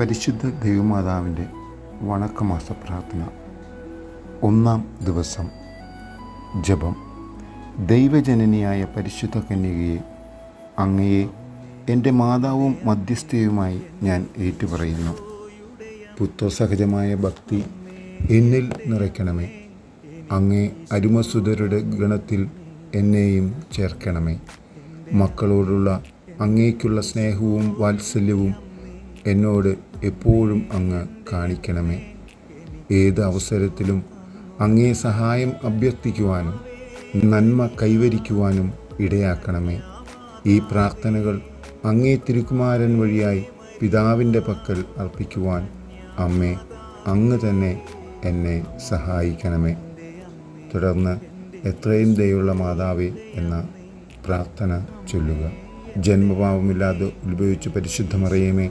പരിശുദ്ധ ദൈവമാതാവിന്റെ വണക്കമാസ പ്രാർത്ഥന. ഒന്നാം ദിവസം ജപം. ദൈവജനനിയായ പരിശുദ്ധ കന്യകയെ അങ്ങയെ എന്റെ മാതാവും മധ്യസ്ഥയുമായി ഞാൻ ഏറ്റുപറയുന്നു. പുത്രസഹജമായ ഭക്തി എന്നിൽ നിറയ്ക്കണമേ. അങ്ങേ അരുമസുതരുടെ ഗണത്തിൽ എന്നെയും ചേർക്കണമേ. മക്കളോടുള്ള അങ്ങേക്കുള്ള സ്നേഹവും വാത്സല്യവും എന്നോട് എപ്പോഴും അങ്ങ് കാണിക്കണമേ. ഏത് അവസരത്തിലും അങ്ങേ സഹായം അഭ്യർത്ഥിക്കുവാനും നന്മ കൈവരിക്കുവാനും ഇടയാക്കണമേ. ഈ പ്രാർത്ഥനകൾ അങ്ങേ തിരുക്കുമാരൻ വഴിയായി പിതാവിന്റെ പക്കൽ അർപ്പിക്കുവാൻ അമ്മേ അങ്ങ് തന്നെ എന്നെ സഹായിക്കണമേ. തുടർന്ന് എത്രയും ദയുള്ള മാതാവേ എന്ന പ്രാർത്ഥന ചൊല്ലുക. ജന്മപാപമില്ലാതെ ഉത്ഭവിച്ച് പരിശുദ്ധമറിയമേ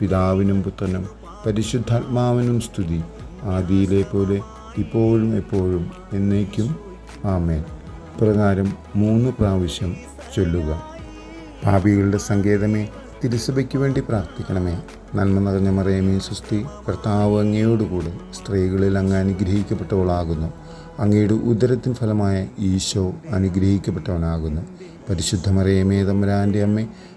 പിതാവിനും പുത്രനും പരിശുദ്ധാത്മാവിനും സ്തുതി ആദിയിലെ പോലെ ഇപ്പോഴും എപ്പോഴും എന്നേക്കും. ആമേൻ. പ്രകാരം മൂന്ന് പ്രാവശ്യം ചൊല്ലുക. പാപികളുടെ സങ്കേതമേ തിരുസഭയ്ക്ക് വേണ്ടി പ്രാർത്ഥിക്കണമേ. നന്മ നിറഞ്ഞ മറിയമേ സുസ്തി കർത്താവ് അങ്ങയോടുകൂടെ സ്ത്രീകളിൽ അങ്ങ് അനുഗ്രഹിക്കപ്പെട്ടവളാകുന്നു. അങ്ങയുടെ ഉദരത്തിൻ ഫലമായ ഈശോ അനുഗ്രഹിക്കപ്പെട്ടവനാകുന്നു. പരിശുദ്ധ മറിയമേ തമ്പുരാന്റെ അമ്മേ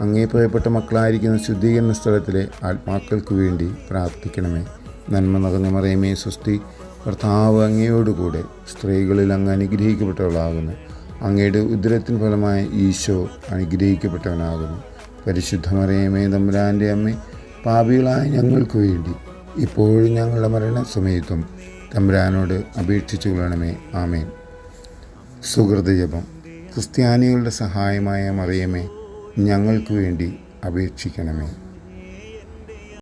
അങ്ങേ പ്രിയപ്പെട്ട മക്കളായിരിക്കുന്ന ശുദ്ധീകരണ സ്ഥലത്തിലെ ആത്മാക്കൾക്ക് വേണ്ടി പ്രാർത്ഥിക്കണമേ. നന്മ നിറഞ്ഞ മറിയമേ സൃഷ്ടി കർത്താവ് അങ്ങയോടുകൂടെ സ്ത്രീകളിൽ അങ്ങ് അനുഗ്രഹിക്കപ്പെട്ടവളാകുന്നു. അങ്ങയുടെ ഉദരത്തിന് ഫലമായ ഈശോ അനുഗ്രഹിക്കപ്പെട്ടവനാകുന്നു. പരിശുദ്ധ മറിയമേ തമ്പുരാന്റെ അമ്മ പാപികളായ ഞങ്ങൾക്ക് വേണ്ടി ഇപ്പോഴും ഞങ്ങളുടെ മരണസമയത്തും തമ്പുരാനോട് അപേക്ഷിച്ചു കൊള്ളണമേ. ആമേൻ. സുഹൃതജപം ക്രിസ്ത്യാനികളുടെ സഹായമായ മറിയമേ ഞങ്ങൾക്ക് വേണ്ടി അപേക്ഷിക്കണമേ.